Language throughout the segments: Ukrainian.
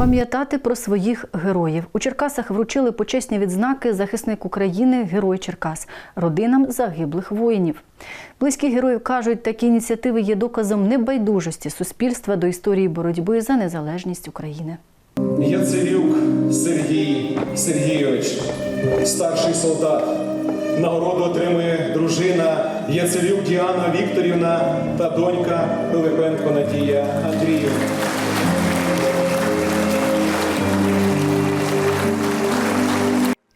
Пам'ятати про своїх героїв у Черкасах вручили почесні відзнаки захисник України, герой Черкас, родинам загиблих воїнів. Близькі героїв кажуть, такі ініціативи є доказом небайдужості суспільства до історії боротьби за незалежність України. Яцерюк Сергій Сергійович, старший солдат. Нагороду отримує дружина Яцерюк Діана Вікторівна та донька Пилипенко Надія Андріївна.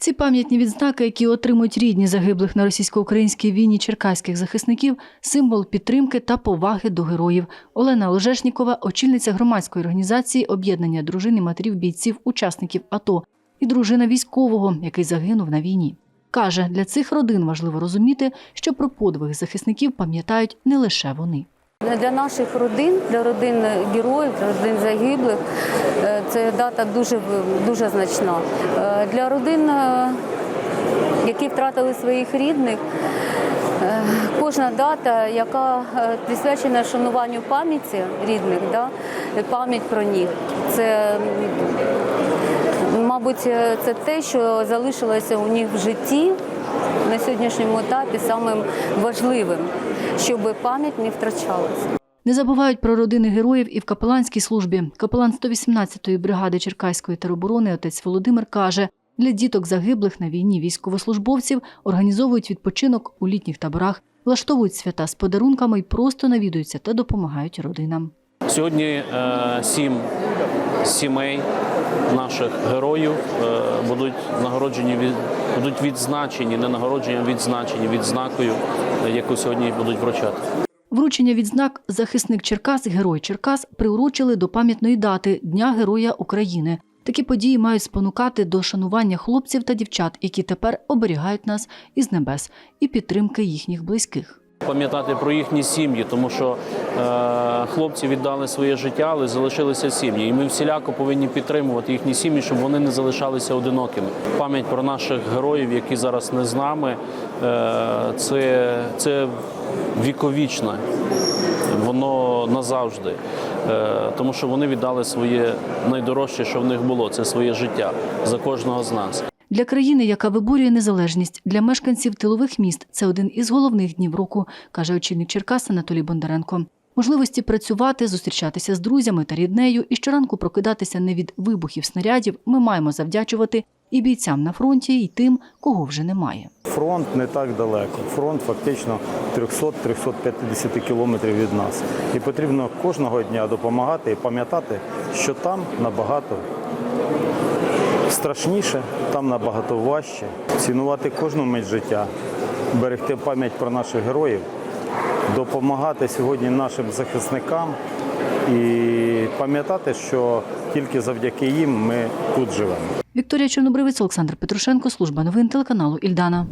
Ці пам'ятні відзнаки, які отримують рідні загиблих на російсько-українській війні черкаських захисників, символ підтримки та поваги до героїв. Олена Олежешнікова, очільниця громадської організації об'єднання дружин і матерів бійців, учасників АТО і дружина військового, який загинув на війні. Каже, для цих родин важливо розуміти, що про подвиг захисників пам'ятають не лише вони. Для наших родин, для родин героїв, для родин загиблих, е, це дата дуже, дуже значна. Е, Для родин, е, які втратили своїх рідних, кожна дата, яка присвячена шануванню пам'яті рідних, да, пам'ять про них, це, мабуть, це те, що залишилося у них в житті на сьогоднішньому етапі самим важливим, щоб пам'ять не втрачалася. Не забувають про родини героїв і в капеланській службі. Капелан 118-ї бригади Черкаської тероборони отець Володимир каже, для діток загиблих на війні військовослужбовців організовують відпочинок у літніх таборах, влаштовують свята з подарунками і просто навідуються та допомагають родинам. Сьогодні е, сім сімей наших героїв е, будуть нагороджені будуть відзначені, не нагороджені, а відзначені відзнакою, яку сьогодні будуть вручати. Вручення відзнак захисник Черкас, герой Черкас приурочили до пам'ятної дати Дня Героя України. Такі події мають спонукати до шанування хлопців та дівчат, які тепер оберігають нас із небес, і підтримки їхніх близьких. Пам'ятати про їхні сім'ї, тому що е, хлопці віддали своє життя, але залишилися сім'ї. І ми всіляко повинні підтримувати їхні сім'ї, щоб вони не залишалися одинокими. Пам'ять про наших героїв, які зараз не з нами, е, це, це віковічне, воно назавжди. Е, тому що вони віддали своє найдорожче, що в них було це своє життя за кожного з нас. Для країни, яка виборює незалежність, для мешканців тилових міст це один із головних днів року, каже очільник Черкас Анатолій Бондаренко. Можливості працювати, зустрічатися з друзями та ріднею і щоранку прокидатися не від вибухів снарядів ми маємо завдячувати і бійцям на фронті, і тим, кого вже немає. Фронт не так далеко. Фронт фактично 300-350 кілометрів від нас. І потрібно кожного дня допомагати і пам'ятати, що там набагато страшніше, там набагато важче. Цінувати кожну мить життя, берегти пам'ять про наших героїв, допомагати сьогодні нашим захисникам і пам'ятати, що тільки завдяки їм ми тут живемо. Вікторія Чорнобривець, Олександр Петрушенко, служба новин телеканалу Ільдана.